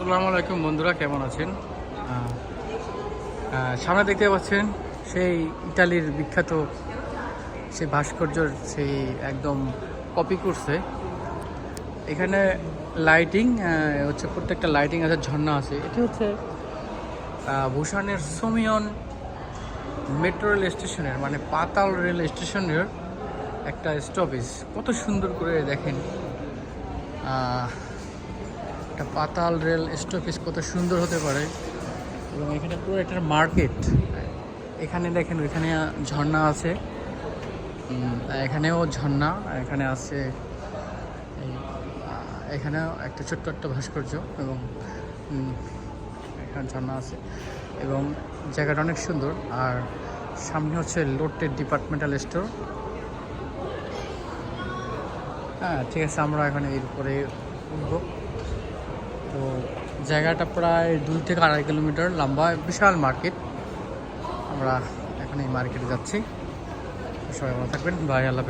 আসসালামু আলাইকুম বন্ধুরা, কেমন আছেন? সামনে দেখতে পাচ্ছেন সেই ইটালির বিখ্যাত সেই ভাস্কর্যর সেই একদম কপি করছে। এখানে লাইটিং হচ্ছে প্রত্যেকটা লাইটিং আছে, ঝর্ণা আছে। এটি হচ্ছে ভূষণের সোমিয়ন মেট্রো রেল স্টেশনের মানে পাতাল রেল স্টেশনের একটা স্টপেজ কত সুন্দর করে দেখেন। একটা পাতাল রেল স্টপেজ কত সুন্দর হতে পারে। এবং এখানে পুরো একটা মার্কেট। এখানে দেখেন এখানে ঝর্ণা আছে। এখানেও ঝর্ণা, এখানে আছে এখানেও একটা ছোট্ট একটা ভাস্কর্য এবং এখানে ঝর্ণা আছে। এবং জায়গাটা অনেক সুন্দর। আর সামনে হচ্ছে লোটের ডিপার্টমেন্টাল স্টোর। হ্যাঁ ঠিক আছে, আমরা এখন এর উপরে উঠবো। জায়গাটা প্রায় দুই থেকে আড়াই কিলোমিটার লম্বা, বিশাল মার্কেট। আমরা এখন এই মার্কেটে যাচ্ছি। সবাই ভালো থাকবেন। ভাই, আল্লাহ